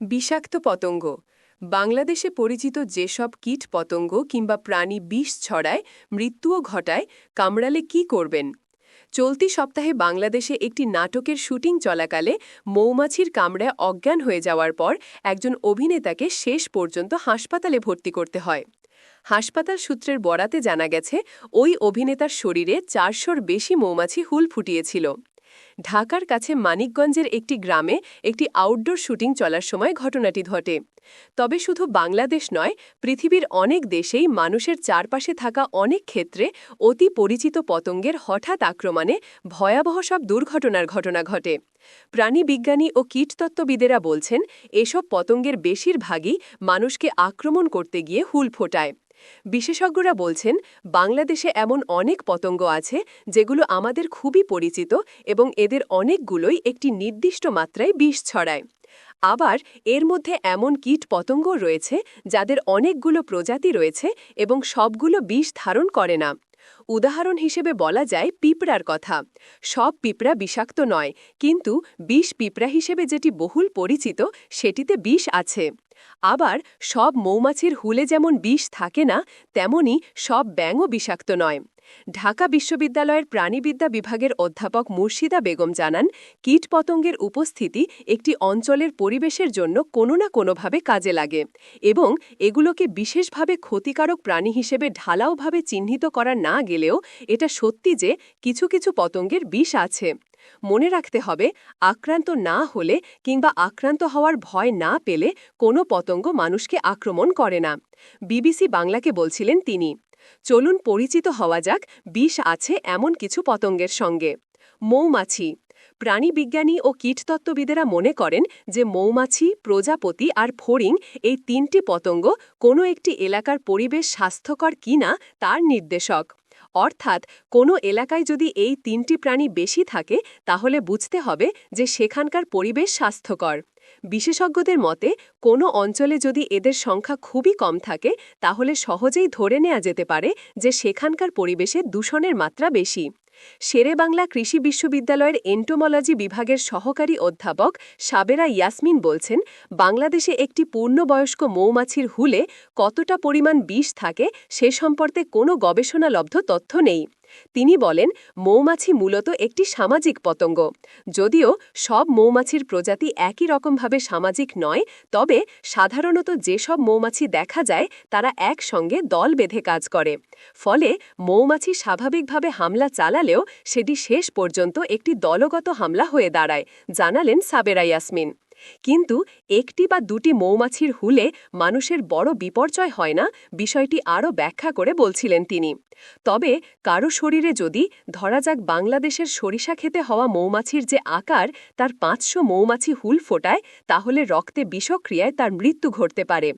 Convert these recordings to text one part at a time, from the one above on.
বিষাক্ত পতঙ্গ। বাংলাদেশে পরিচিত যেসব কীট পতঙ্গ কিংবা প্রাণী বিষ ছড়ায়, মৃত্যুও ঘটায়, কামড়ালে কি করবেন? চলতি সপ্তাহে বাংলাদেশে একটি নাটকের শুটিং চলাকালে মৌমাছির কামড়ায় অজ্ঞান হয়ে যাওয়ার পর একজন অভিনেতাকে শেষ পর্যন্ত হাসপাতালে ভর্তি করতে হয়। হাসপাতাল সূত্রের বরাতে জানা গেছে, ওই অভিনেতার শরীরে চারশোর বেশি মৌমাছি হুল ফুটিয়েছিল। ঢাকার কাছে মানিকগঞ্জের একটি গ্রামে একটি আউটডোর শুটিং চলার সময় ঘটনাটি ঘটে। তবে শুধু বাংলাদেশ নয়, পৃথিবীর অনেক দেশেই মানুষের চারপাশে থাকা অনেক ক্ষেত্রে অতি পরিচিত পতঙ্গের হঠাৎ আক্রমণে ভয়াবহ সব দুর্ঘটনার ঘটনা ঘটে। প্রাণীবিজ্ঞানী ও কীটতত্ত্ববিদেরা বলছেন, এসব পতঙ্গের বেশিরভাগই মানুষকে আক্রমণ করতে গিয়ে হুল ফোটায়। বিশেষজ্ঞরা বলছেন, বাংলাদেশে এমন অনেক পতঙ্গ আছে যেগুলো আমাদের খুবই পরিচিত এবং এদের অনেকগুলোই একটি নির্দিষ্ট মাত্রায় বিষ ছড়ায়। আবার এর মধ্যে এমন কীট পতঙ্গ রয়েছে যাদের অনেকগুলো প্রজাতি রয়েছে এবং সবগুলো বিষ ধারণ করে না। উদাহরণ হিসেবে বলা যায় পিঁপড়ার কথা। সব পিঁপড়া বিষাক্ত নয়, কিন্তু বিষ পিঁপড়া হিসেবে যেটি বহুল পরিচিত, সেটিতে বিষ আছে। আবার সব মৌমাছির হুলে যেমন বিষ থাকে না, তেমনি সব ব্যাঙও বিষাক্ত নয়। ঢাকা বিশ্ববিদ্যালয়ের প্রাণীবিদ্যা বিভাগের অধ্যাপক মুর্শিদা বেগম জানান কীটপতঙ্গের উপস্থিতি একটি অঞ্চলের পরিবেশের জন্য কোনো না কোনোভাবে কাজে লাগে এবং এগুলোকে বিশেষভাবে ক্ষতিকারক প্রাণী হিসেবে ঢালাওভাবে চিহ্নিত করা না গেলেও এটা সত্যি যে কিছু কিছু পতঙ্গের বিষ আছে। মনে রাখতে হবে, আক্রান্ত না হলে কিংবা আক্রান্ত হওয়ার ভয় না পেলে কোনো পতঙ্গ মানুষকে আক্রমণ করে না। বিবিসি বাংলাকে বলছিলেন তিনি। চলুন পরিচিত হওয়া যাক, বিষ আছে এমন কিছু পতঙ্গের সঙ্গে। মৌমাছি। প্রাণীবিজ্ঞানী ও কীটতত্ত্ববিদেরা মনে করেন যে মৌমাছি, প্রজাপতি আর ফড়িং এই তিনটি পতঙ্গ কোনো একটি এলাকার পরিবেশ স্বাস্থ্যকর কিনা তার নির্দেশক। অর্থাৎ কোনো এলাকায় যদি এই তিনটি প্রাণী বেশি থাকে, তাহলে বুঝতে হবে যে সেখানকার পরিবেশ স্বাস্থ্যকর। বিশেষজ্ঞদের মতে, কোনো অঞ্চলে যদি এদের সংখ্যা খুবই কম থাকে, তাহলে সহজেই ধরে নেওয়া যেতে পারে যে সেখানকার পরিবেশে দূষণের মাত্রা বেশি। শেরেবাংলা কৃষি বিশ্ববিদ্যালয়ের এন্টোমোলজি বিভাগের সহকারী অধ্যাপক সাবেরা ইয়াসমিন বলছেন, বাংলাদেশে একটি পূর্ণবয়স্ক মৌমাছির হুলে কতটা পরিমাণ বিষ থাকে সে সম্পর্কে কোনো গবেষণালব্ধ তথ্য নেই। তিনি বলেন, মৌমাছি মূলত একটি সামাজিক পতঙ্গ। যদিও সব মৌমাছির প্রজাতি একই রকমভাবে সামাজিক নয়, তবে সাধারণত যেসব মৌমাছি দেখা যায়, তারা একসঙ্গে দল বেঁধে কাজ করে। ফলে মৌমাছি স্বাভাবিকভাবে হামলা চালালেও সেটি শেষ পর্যন্ত একটি দলগত হামলা হয়ে দাঁড়ায়, জানালেন সাবেরা ইয়াসমিন। কিন্তু একটি বা দুটি মৌমাছির হুলে মানুষের বড় বিপর্যয় হয় না, বিষয়টি আরও ব্যাখ্যা করে বলছিলেন তিনি। তবে কারও শরীরে যদি ধরা যাক বাংলাদেশের সরিষা খেতে হওয়া মৌমাছির যে আকার, তার পাঁচশো মৌমাছি হুল ফোটায়, তাহলে রক্তে বিষক্রিয়ায় তার মৃত্যু ঘটতে পারে।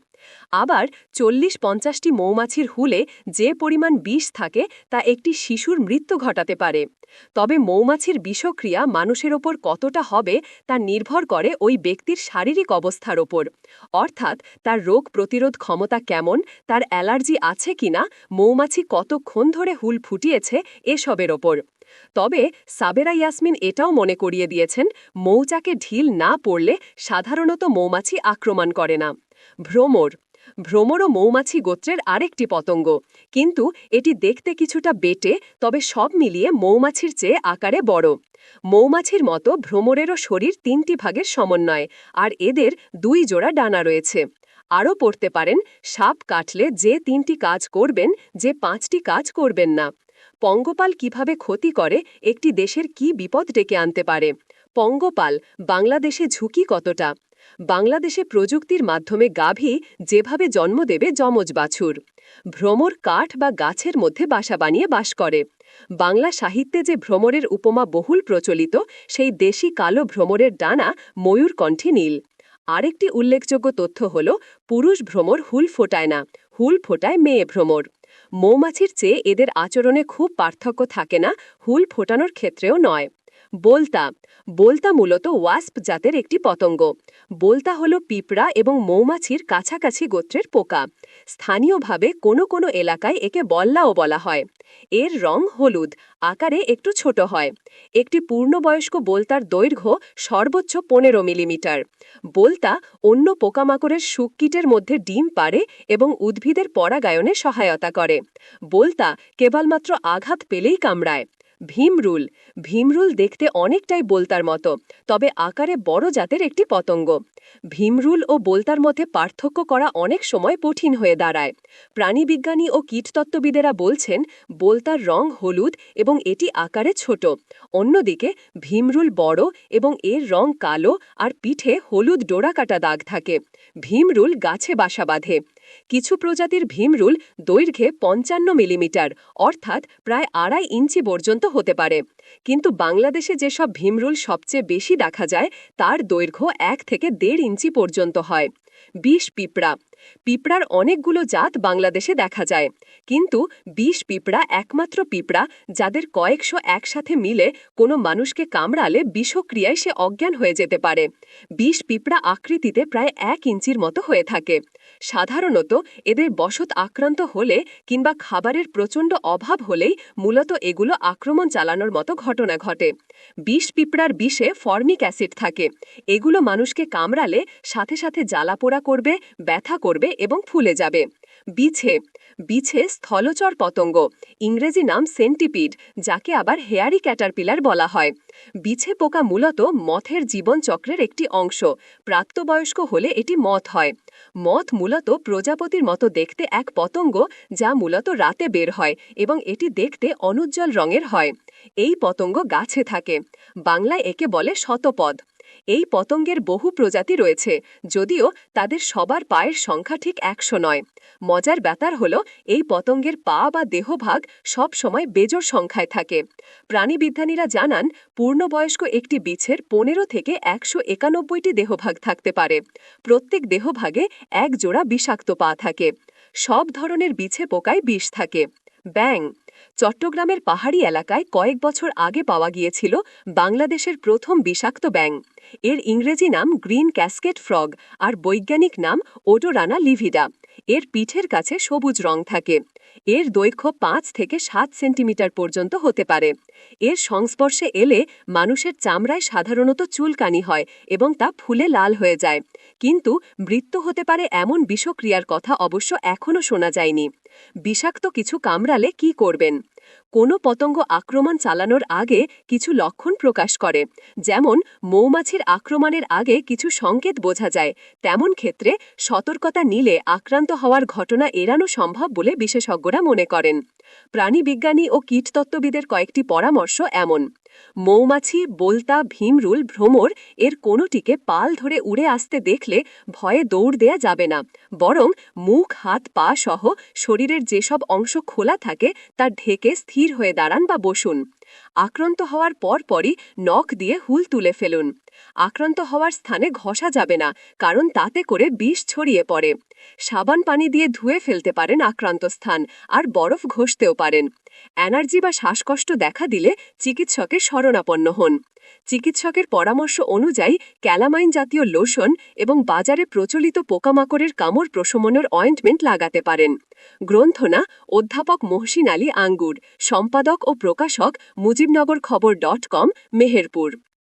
আবার চল্লিশ পঞ্চাশটি মৌমাছির হুলে যে পরিমাণ বিষ থাকে তা একটি শিশুর মৃত্যু ঘটাতে পারে। তবে মৌমাছির বিষক্রিয়া মানুষের ওপর কতটা হবে তা নির্ভর করে ওই ব্যক্তির শারীরিক অবস্থার ওপর। অর্থাৎ তার রোগ প্রতিরোধ ক্ষমতা কেমন, তার অ্যালার্জি আছে কিনা, মৌমাছি কতক্ষণ ধরে হুল ফুটিয়েছে এসবের ওপর। তবে সাবেরা ইয়াসমিন এটাও মনে করিয়ে দিয়েছেন, মৌচাকে ঢিল না পড়লে সাধারণত মৌমাছি আক্রমণ করে না। ভ্রমর। ভ্রমরও মৌমাছি গোত্রের আরেকটি পতঙ্গ। কিন্তু এটি দেখতে কিছুটা বেটে, তবে সব মিলিয়ে মৌমাছির চেয়ে আকারে বড়। মৌমাছির মতো ভ্রমরেরও শরীর তিনটি ভাগের সমন্বয়, আর এদের দুই জোড়া ডানা রয়েছে। আরও পড়তে পারেন, সাপ কাটলে যে তিনটি কাজ করবেন, যে পাঁচটি কাজ করবেন না। পঙ্গপাল কীভাবে ক্ষতি করে, একটি দেশের কি বিপদ ডেকে আনতে পারে? পঙ্গপাল, বাংলাদেশে ঝুঁকি কতটা? বাংলাদেশে প্রযুক্তির মাধ্যমে গাভী যেভাবে জন্ম দেবে যমজ বাছুর। ভ্রমর কাঠ বা গাছের মধ্যে বাসা বানিয়ে বাস করে। বাংলা সাহিত্যে যে ভ্রমরের উপমা বহুল প্রচলিত, সেই দেশি কালো ভ্রমরের ডানা ময়ূর কণ্ঠে নীল। আরেকটি উল্লেখযোগ্য তথ্য হল, পুরুষ ভ্রমর হুল ফোটায় না, হুল ফোটায় মেয়ে ভ্রমর। মৌমাছির চেয়ে এদের আচরণে খুব পার্থক্য থাকে না, হুল ফোটানোর ক্ষেত্রেও নয়। বোলতা। বোলতা মূলত ওয়াস্প জাতের একটি পতঙ্গ। বোলতা হল পিঁপড়া এবং মৌমাছির কাছাকাছি গোত্রের পোকা। স্থানীয়ভাবে কোনো কোনো এলাকায় একে বল্লাও বলা হয়। এর রং হলুদ, আকারে একটু ছোট হয়। একটি পূর্ণবয়স্ক বোলতার দৈর্ঘ্য সর্বোচ্চ পনেরো মিলিমিটার। বোলতা অন্য পোকামাকড়ের সুককিটের মধ্যে ডিম পারে এবং উদ্ভিদের পরাগায়নে সহায়তা করে। বোলতা কেবলমাত্র আঘাত পেলেই কামড়ায়। ভীমরুল। ভীমরুল দেখতে অনেকটাই বোলতার মতো, তবে আকারে বড় জাতের একটি পতঙ্গ। ভীমরুল ও বোলতার মধ্যে পার্থক্য করা অনেক সময় কঠিন হয়ে দাঁড়ায়। প্রাণীবিজ্ঞানী ও কীটতত্ত্ববিদেরা বলছেন, বোলতার রং হলুদ এবং এটি আকারে ছোট। অন্যদিকে, ভীমরুল বড় এবং এর রং কালো আর পিঠে হলুদ ডোরাকাটা দাগ থাকে। ভীমরুল গাছে বাসা বাঁধে। কিছু প্রজাতির ভীমরুল দৈর্ঘ্যে পঞ্চান্ন মিলিমিটার, অর্থাৎ প্রায় আড়াই ইঞ্চি পর্যন্ত হতে পারে। কিন্তু বাংলাদেশে যেসব ভীমরুল সবচেয়ে বেশি দেখা যায়, তার দৈর্ঘ্য এক থেকে দেড় ইঞ্চি পর্যন্ত হয়। বিষ পিঁপড়া পিঁপড়ার অনেকগুলো জাত বাংলাদেশে দেখা যায়। কিন্তু বিষ পিঁপড়া একমাত্র পিঁপড়া যাদের কয়েকশো একসাথে মিলে কোনো মানুষকে কামড়ালে বিষক্রিয়ায় সে অজ্ঞান হয়ে যেতে পারে। বিষ পিঁপড়া আকৃতিতে প্রায় এক ইঞ্চির মতো হয়ে থাকে। সাধারণত এদের বসত আক্রান্ত হলে কিংবা খাবারের প্রচণ্ড অভাব হলেই মূলত এগুলো আক্রমণ চালানোর মতো ঘটনা ঘটে। বিষ পিঁপড়ার বিষে ফর্মিক অ্যাসিড থাকে। এগুলো মানুষকে কামড়ালে সাথে সাথে জ্বালাপোড়া করবে, ব্যথা করবে এবং ফুলে যাবে। বিছে। বিছে স্থলচর পতঙ্গ। ইংরেজি নাম সেন্টিপিড, যাকে আবার হেয়ারি ক্যাটারপিলার বলা হয়। বিছে পোকা মূলত মথের জীবনচক্রের একটি অংশ। প্রাপ্তবয়স্ক হলে এটি মথ হয়। মথ মূলত প্রজাপতির মতো দেখতে এক পতঙ্গ, যা মূলত রাতে বের হয় এবং এটি দেখতে অনুজ্জ্বল রঙের হয়। এই পতঙ্গ গাছে থাকে। বাংলায় একে বলে শতপদ। এই পতঙ্গের বহু প্রজাতি রয়েছে, যদিও তাদের সবার পায়ের সংখ্যা ঠিক একশো নয়। মজার ব্যাপার হল, এই পতঙ্গের পা বা দেহভাগ সব সময় বেজোর সংখ্যায় থাকে। প্রাণীবিজ্ঞানীরা জানান, পূর্ণবয়স্ক একটি বিছের পনেরো থেকে একশো একানব্বইটি দেহভাগ থাকতে পারে। প্রত্যেক দেহভাগে এক জোড়া বিষাক্ত পা থাকে। সব ধরনের বিছে পোকায় বিষ থাকে। ব্যাং চট্টগ্রামের পাহাড়ি এলাকায় কয়েক বছর আগে পাওয়া গিয়েছিল বাংলাদেশের প্রথম বিষাক্ত ব্যাং এর ইংরেজি নাম গ্রিন ক্যাসকেট ফ্রগ আর বৈজ্ঞানিক নাম ওডোরানা লিভিডা। এর পিঠের কাছে সবুজ রং থাকে। এর দৈর্ঘ্য পাঁচ থেকে সাত সেন্টিমিটার পর্যন্ত হতে পারে। এর সংস্পর্শে এলে মানুষের চামড়ায় সাধারণত চুলকানি হয় এবং তা ফুলে লাল হয়ে যায়। কিন্তু মৃত্যু হতে পারে এমন বিষক্রিয়ার কথা অবশ্য এখনও শোনা যায়নি। বিষাক্ত কিছু কামড়ালে কি করবেন? কোনো পতঙ্গ আক্রমণ চালানোর আগে কিছু লক্ষণ প্রকাশ করে, যেমন মৌমাছির আক্রমণের আগে কিছু সংকেত বোঝা যায়। তেমন ক্ষেত্রে সতর্কতা নিলে আক্রান্ত হওয়ার ঘটনা এড়ানো সম্ভব বলে বিশেষজ্ঞরা মনে করেন। প্রাণীবিজ্ঞানী ও কীটতত্ত্ববিদের কয়েকটি পরামর্শ এমন। মৌমাছি, বোলতা, ভীমরুল, ভ্রমর এর কোনোটিকে পাল ধরে উড়ে আসতে দেখলে ভয়ে দৌড় দেয়া যাবে না। বরং মুখ, হাত, পা সহ শরীরের যেসব অংশ খোলা থাকে, তা ঢেকে স্থির হয়ে দাঁড়ান বা বসুন। আক্রান্ত হওয়ার পর পরই নখ দিয়ে হুল তুলে ফেলুন। আক্রান্ত হওয়ার স্থানে ঘষা যাবে না, কারণ তাতে করে বিষ ছড়িয়ে পড়ে। সাবান পানি দিয়ে ধুয়ে ফেলতে পারেন আক্রান্ত স্থান, আর বরফ ঘষতেও পারেন। অ্যানার্জি বা শ্বাসকষ্ট দেখা দিলে চিকিৎসকের শরণাপন্ন হন। চিকিৎসকের পরামর্শ অনুযায়ী ক্যালামাইন জাতীয় লোশন এবং বাজারে প্রচলিত পোকামাকড়ের কামড় প্রশমনের অয়েন্টমেন্ট লাগাতে পারেন। গ্রন্থনা, অধ্যাপক মহসিন আলী আঙ্গুর, সম্পাদক ও প্রকাশক মুজিবনগর খবর ডট কম, মেহেরপুর।